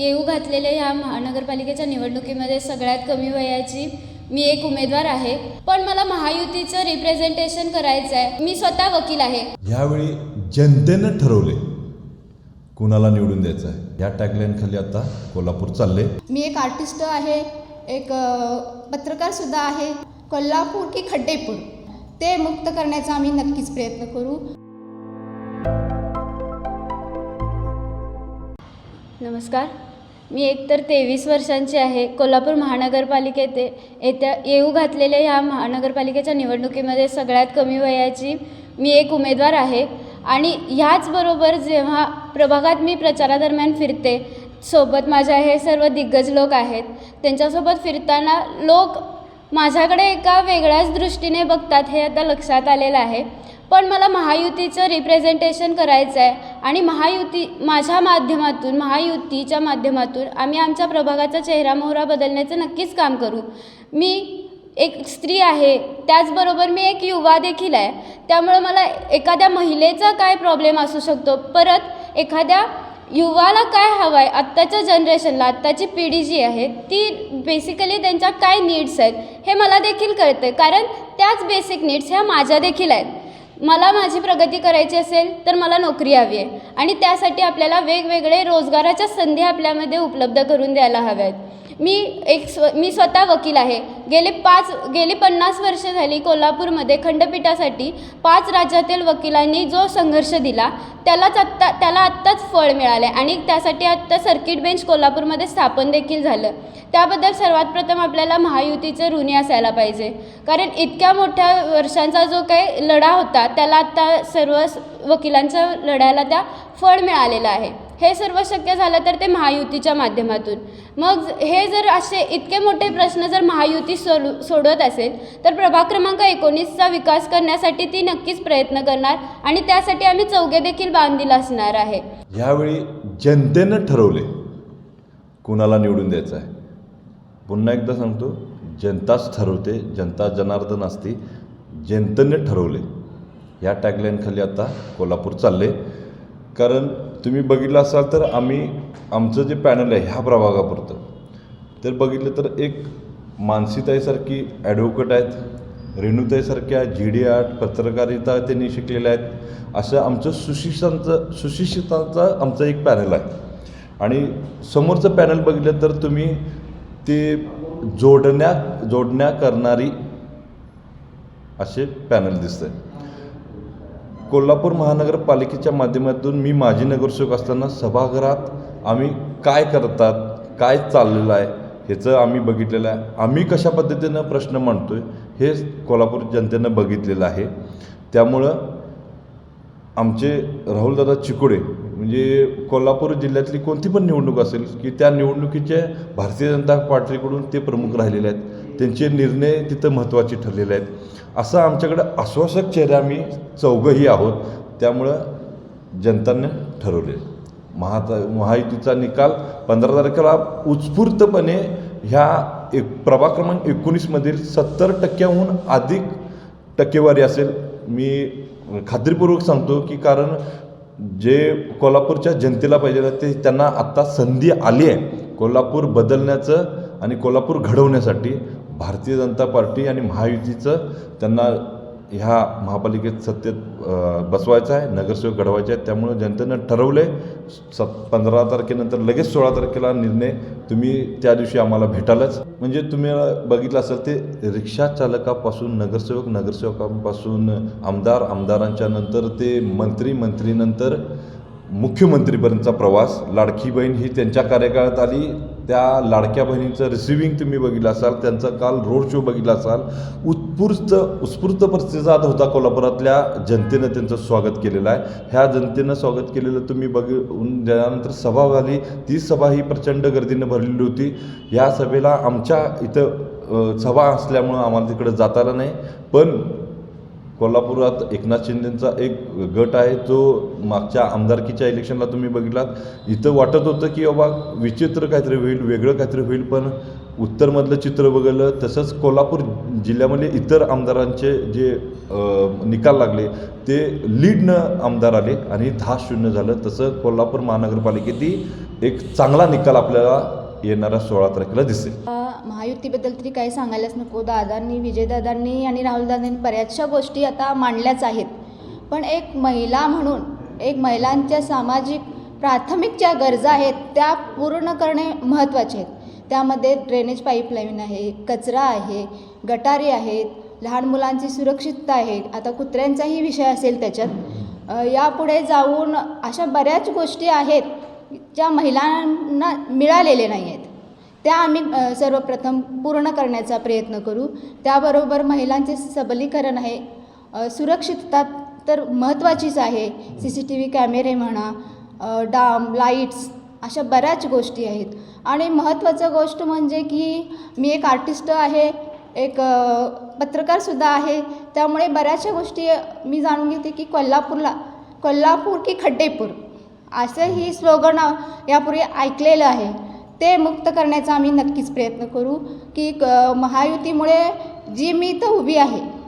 येऊ घातलेल्या ह्या महानगरपालिकेच्या निवडणुकीमध्ये सगळ्यात कमी वयाची मी एक उमेदवार आहे. पण मला महायुतीचं रिप्रेझेंटेशन करायचं आहे. मी स्वतः वकील आहे. ह्यावेळी जनतेनं ठरवले कुणाला निवडून द्यायचं आहे. या टॅगलाईन खाली आता कोल्हापूर चालले. मी एक आर्टिस्ट आहे. एक अ, पत्रकारसुद्धा आहे. कोल्हापूर की खड्डेपूर? ते मुक्त करण्याचा आम्ही नक्कीच प्रयत्न करू. नमस्कार. मी एकतर तेवीस वर्षांची आहे. कोल्हापूर महानगरपालिकेते येत्या येऊ घातलेल्या ह्या महानगरपालिकेच्या निवडणुकीमध्ये सगळ्यात कमी वयाची मी एक उमेदवार आहे. आणि ह्याचबरोबर जेव्हा प्रभागात मी प्रचारादरम्यान फिरते सोबत माझ्या हे सर्व दिग्गज लोक आहेत. त्यांच्यासोबत फिरताना लोक माझ्याकडे एका वेगळ्याच दृष्टीने बघतात हे आता लक्षात आलेलं आहे. पण मला महायुतीचं रिप्रेझेंटेशन करायचं आहे आणि महायुती माझ्या माध्यमातून महायुतीच्या माध्यमातून आम्ही आमच्या प्रभागाचा चेहरा मोहरा बदलण्याचं नक्कीच काम करू. मी एक स्त्री आहे त्याचबरोबर मी एक युवा देखील आहे. त्यामुळं मला एखाद्या महिलेचा काय प्रॉब्लेम असू शकतो? परत एखाद्या युवाला काय हवं आहे आत्ताच्या जनरेशनला आत्ताची पिढी जी आहे ती बेसिकली त्यांच्या काय नीड्स आहेत हे मला देखील कळतं आहे कारण त्याच बेसिक नीड्स ह्या माझ्या देखील आहेत. मला माझी प्रगती करायची असेल तर मला नोकरी हवी आहे. आणि त्यासाठी आपल्याला वेगवेगळे रोजगाराच्या संधी आपल्यामध्ये उपलब्ध करून द्यायला हव्या आहेत मी एक स्व मी स्वतः वकील आहे. गेले पाच गेले पन्नास वर्ष झाली कोल्हापूरमध्ये खंडपीठासाठी पाच राज्यातील वकिलांनी जो संघर्ष दिला त्यालाच आत्ता त्याला आत्ताच फळ मिळाले आणि त्यासाठी आत्ता सर्किट बेंच कोल्हापूरमध्ये स्थापन देखील झालं. त्याबद्दल सर्वात प्रथम आपल्याला महायुतीचे ऋणी असायला पाहिजे. कारण इतक्या मोठ्या वर्षांचा जो काही लढा होता त्याला आत्ता सर्व स- वकिलांच्या लढ्याला त्या फळ मिळालेलं आहे. हे सर्व शक्य झालं तर ते महायुतीच्या माध्यमातून. मग हे जर असे इतके मोठे प्रश्न जर महायुती सोडू सोडवत असेल तर प्रभाग क्रमांक एकोणीसचा विकास करण्यासाठी ती नक्कीच प्रयत्न करणार आणि त्यासाठी आम्ही चौघे देखील बांधील असणार आहे. ह्यावेळी जनतेनं ठरवले कुणाला निवडून द्यायचं आहे. पुन्हा एकदा सांगतो जनताच ठरवते जनता जनार्दन असती जनतेने ठरवले. या टॅगलाईनखाली आता कोल्हापूर चालले. कारण तुम्ही बघितलं असाल तर आम्ही आमचं जे पॅनल आहे ह्या प्रभागापुरतं तर बघितलं तर एक मानसीताईसारखी ॲडव्होकेट आहेत रेणुताईसारख्या जी डी आर्ट पत्रकारिता त्यांनी शिकलेल्या आहेत असं आमचं सुशिक्षांचं सुशिक्षितांचं आमचं एक पॅनल आहे. आणि समोरचं पॅनल बघितलं तर तुम्ही ते जोडण्या जोडण्या करणारी असे पॅनल दिसतं आहे कोल्हापूर महानगरपालिकेच्या माध्यमातून मी माजी नगरसेवक असताना सभागृहात आम्ही काय करतात काय चाललेलं आहे ह्याचं आम्ही बघितलेलं आहे. आम्ही कशा पद्धतीनं प्रश्न मांडतो आहे हे कोल्हापूर जनतेनं बघितलेलं आहे. त्यामुळं आमचे राहुलदादा चिकोडे म्हणजे कोल्हापूर जिल्ह्यातली कोणती पण निवडणूक असेल की त्या निवडणुकीचे भारतीय जनता पार्टीकडून ते प्रमुख राहिलेले आहेत. त्यांचे निर्णय तिथं महत्त्वाचे ठरलेले आहेत. असं आमच्याकडं आश्वासक चेहरे आम्ही चौघंही आहोत. त्यामुळं जनताने ठरवले. महाता महायुतीचा निकाल पंधरा तारखेला उत्स्फूर्तपणे ह्या एक प्रभाग क्रमांक एकोणीसमधील सत्तर टक्क्याहून अधिक टक्केवारी असेल. मी खात्रीपूर्वक सांगतो की कारण जे कोल्हापूरच्या जनतेला पाहिजे ते त्यांना आत्ता संधी आली आहे. कोल्हापूर बदलण्याचं आणि कोल्हापूर घडवण्यासाठी भारतीय जनता पार्टी आणि महायुतीचं त्यांना ह्या महापालिकेत सत्तेत बसवायचं आहे नगरसेवक घडवायचे आहेत त्यामुळं जनतेनं ठरवलं आहे सत पंधरा तारखेनंतर लगेच सोळा तारखेला निर्णय तुम्ही त्या दिवशी आम्हाला भेटालच. म्हणजे तुम्ही बघितलं असेल ते रिक्षा चालकापासून नगरसेवक नगरसेवकांपासून आमदार आमदारांच्या नंतर ते मंत्री मंत्रीनंतर मुख्यमंत्रीपर्यंतचा प्रवास लाडकी बहीण ही त्यांच्या कार्यकाळात आली त्या लाडक्या बहिणींचं रिसिव्हिंग तुम्ही बघितलं असाल त्यांचा काल रोड शो बघितला असाल उत्स्फूर्त उत्स्फूर्त प्रतिसाद होता कोल्हापुरातल्या जनतेनं त्यांचं स्वागत केलेलं आहे. ह्या जनतेनं स्वागत केलेलं तुम्ही बघून त्यानंतर सभा झाली ती सभा ही प्रचंड गर्दीनं भरलेली होती. या सभेला आमच्या इथं सभा असल्यामुळं आम्हाला तिकडं जाता नाही पण कोल्हापुरात एकनाथ शिंदेंचा एक गट आहे जो मागच्या आमदारकीच्या इलेक्शनला तुम्ही बघितलात. इथं वाटत होतं की बाबा विचित्र काहीतरी होईल वेगळं काहीतरी होईल पण उत्तरमधलं चित्र बघितलं तसंच कोल्हापूर जिल्ह्यामध्ये इतर आमदारांचे जे निकाल लागले ते लीडनं आमदार आले आणि दहा शून्य झालं. तसं कोल्हापूर महानगरपालिकेतही एक चांगला निकाल आपल्याला येणाऱ्या सोळा तारखेला दिसेल. महायुतीबद्दल तरी काही सांगायलाच नको. दादांनी विजयदादांनी आणि राहुलदादांनी बऱ्याचशा गोष्टी आता मांडल्याच आहेत. पण एक महिला म्हणून एक महिलांच्या सामाजिक प्राथमिक ज्या गरजा आहेत त्या पूर्ण करणे महत्त्वाचे आहेत. त्यामध्ये ड्रेनेज पाईपलाईन आहे कचरा आहे गटारी आहेत लहान मुलांची सुरक्षितता आहे. आता कुत्र्यांचाही विषय असेल त्याच्यात. यापुढे जाऊन अशा बऱ्याच गोष्टी आहेत ज्या महिलांना मिळालेल्या नाही आहेत त्या आम्ही सर्वप्रथम पूर्ण करण्याचा प्रयत्न करू. त्याबरोबर महिलांचे सबलीकरण आहे. सुरक्षितता तर महत्त्वाचीच आहे. सी सी टी व्ही कॅमेरे म्हणा डाम लाईट्स अशा बऱ्याच गोष्टी आहेत. आणि महत्त्वाचं गोष्ट म्हणजे की मी एक आर्टिस्ट आहे एक पत्रकारसुद्धा आहे. त्यामुळे बऱ्याचशा गोष्टी मी जाणून घेते की कोल्हापूरला कोल्हापूर की खड्डेपूर असं ही स्लोगन यापूर्वी ऐकलेलं आहे. ते मुक्त करण्याचा आम्ही नक्कीच प्रयत्न करू की क- महायुतीमुळे जी मी इथं उभी आहे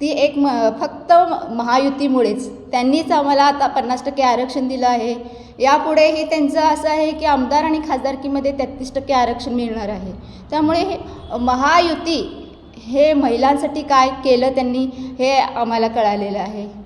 ती एक म फक्त महायुतीमुळेच. त्यांनीच आम्हाला आता पन्नास टक्के आरक्षण दिलं आहे. यापुढेही त्यांचं असं आहे की आमदार आणि खासदारकीमध्ये तेहतीस टक्के आरक्षण मिळणार आहे. त्यामुळे हे महायुती हे महिलांसाठी काय केलं त्यांनी हे आम्हाला कळालेलं आहे.